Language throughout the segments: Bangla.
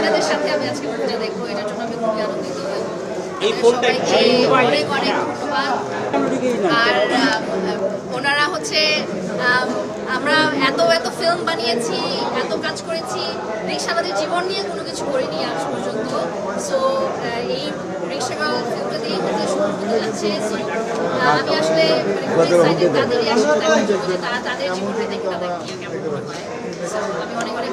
এনাদের সাথে আমি আজকে মুভিটা দেখব এটার জন্য আমি খুবই আনন্দিত এই ওনারা হচ্ছে আমরা এত এত ফিল্ম বানিয়েছি এত কাজ করেছি রিক্সা আমাদের জীবন নিয়ে কোনো কিছু করিনি আজ পর্যন্ত। সো এই রিক্সা ফিল্মটা দিয়ে হতে শুরু যাচ্ছে। আমি আসলে মানে তাদের আসলে তারা তাদের জীবনটা দেখতে তাদের কেমন আমি অনেক অনেক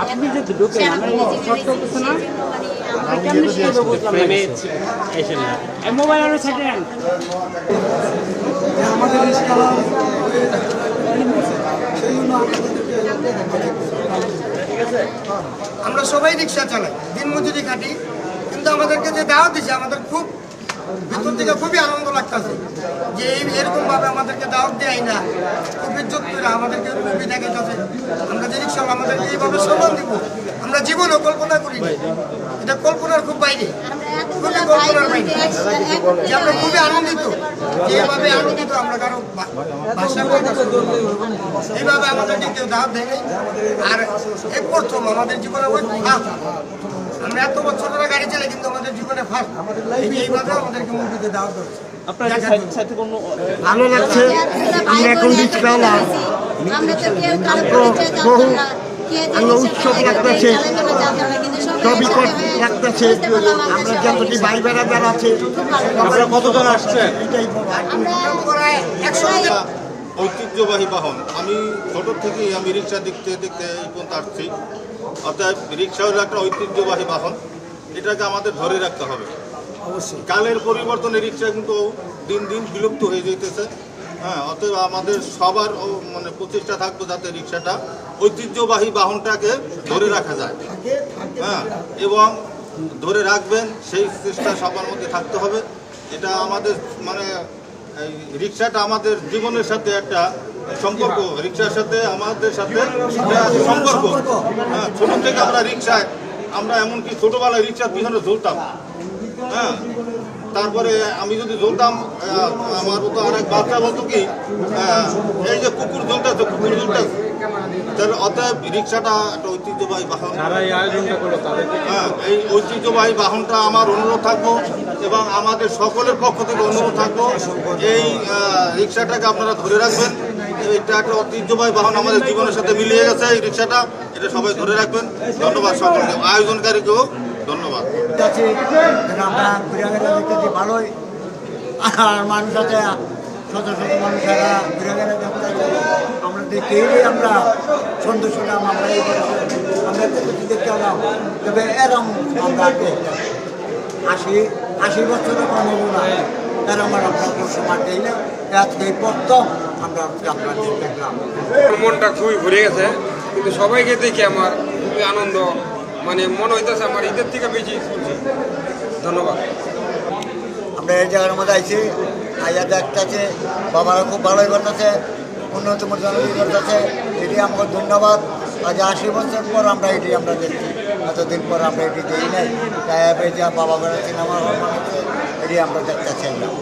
আপনি যে ঢুকেন, আমি শর্ট চলতেছে না? ফ্রেমে এসে না। এই মোবাইল আরও আমরা সবাই রিক্সা চালাই দিন মজুরি খাটি কিন্তু আমাদেরকে যে দাওয়া দিচ্ছে আমাদের খুব ভিতর থেকে খুবই আনন্দ লাগতেছে যে এই এরকম ভাবে আমাদেরকে দাওয়াত দেয় না। খুব ইজ্জত আমাদেরকে মুভি দেখাইতেছে। আমরা যে রিক্সা আমাদেরকে এইভাবে সম্মান দিব, আমরা জীবনেও কল্পনা করি এটা কল্পনার খুব বাইরে, খুবই কল্পনার বাইরে। যে আমরা খুবই আনন্দিত, যে এভাবে আনন্দিত আমরা কারও ভাষা এইভাবে আমাদেরকে কেউ দাওয়াত দেয়। আর এই প্রথম আমাদের জীবনে ওই আমরা এত বছর ধরে গাড়ি চালাই ভালো লাগছে। আমরা আমরা বহু আলো উৎসব লাগতেছে। সবাই আমরা আমরা যতটি ভাই বেড়াদার আছে। আপনারা কতজন আসছেন? এটাই আমরা আমরা ঐতিহ্যবাহী বাহন। আমি ছোট থেকেই আমি রিক্সা দেখতে দেখতে এই পর্যন্ত আসছি। অর্থাৎ রিক্সা হলো একটা ঐতিহ্যবাহী বাহন। এটাকে আমাদের ধরে রাখতে হবে। অবশ্যই। কালের পরিবর্তনে রিক্সা কিন্তু দিন দিন বিলুপ্ত হয়ে যেতেছে হ্যাঁ অতএব আমাদের সবার মানে প্রচেষ্টা থাকবে যাতে রিক্সাটা ঐতিহ্যবাহী বাহনটাকে ধরে রাখা যায়। হ্যাঁ এবং ধরে রাখবেন সেই চেষ্টা সবার মধ্যে থাকতে হবে। এটা আমাদের মানে এই রিক্সাটা আমাদের জীবনের সাথে একটা সম্পর্ক। রিক্সার সাথে আমাদের সাথে সম্পর্ক। হ্যাঁ ছোট থেকে আমরা রিক্সায় আমরা এমনকি ছোটবেলায় রিক্সার পিছনে ঝুলতাম। হ্যাঁ? তারপরে আমি যদি ঝুলতাম আমার মতো আরেক বাচ্চা বলতো কি এই যে কুকুর ঝুলতেছে কুকুর ঝুলতেছে। তাহলে অতএব রিক্সাটা একটা ঐতিহ্যবাহী বাহন। হ্যাঁ এই ঐতিহ্যবাহী বাহনটা আমার অনুরোধ থাকব এবং আমাদের সকলের পক্ষ থেকে অনুরোধ থাকব এই রিক্সাটাকে আপনারা ধরে রাখবেন। এটা একটা ঐতিহ্যবাহী বাহন আমাদের জীবনের সাথে মিলিয়ে গেছে এই রিক্সাটা এটা সবাই ধরে রাখবেন। ধন্যবাদ সকলকে। আয়োজনকারীকেও ধন্যবাদ। আমরা ঘুরে গেলে দেখতেছি ভালোই। আর মানুষ আছে শত শত ঘুরে দেখতেছে আমরা দেখেই আমরা আমরা এই বয়সে আমরা দেখতে দেখতে হলাম তবে এরম আমরা। আশি আশি বছরের না। এরম আর আমরা কোনো সময় দেই না। আজকে প্রথম আমরা যাত্রা দেখলাম। মনটা খুবই ঘুরে গেছে। কিন্তু সবাইকে দেখে আমার খুবই আনন্দ মানে মনে হইতেছে আমার ঈদের থেকে বেশি খুশি। ধন্যবাদ। আমরা এই জায়গার মধ্যে আইছি, আইয়া দেখতেছে, বাবারা খুব ভালোই করতেছে উন্নতম জনগী করতেছে, এটি আমাকে ধন্যবাদ। আজ আশি বছর পর আমরা এটি আমরা দেখছি, এতদিন পর আমরা এটি দিই নাই। তাই যে বাবা বেড়া সিনেমা হল এটি আমরা দেখতে চাইলাম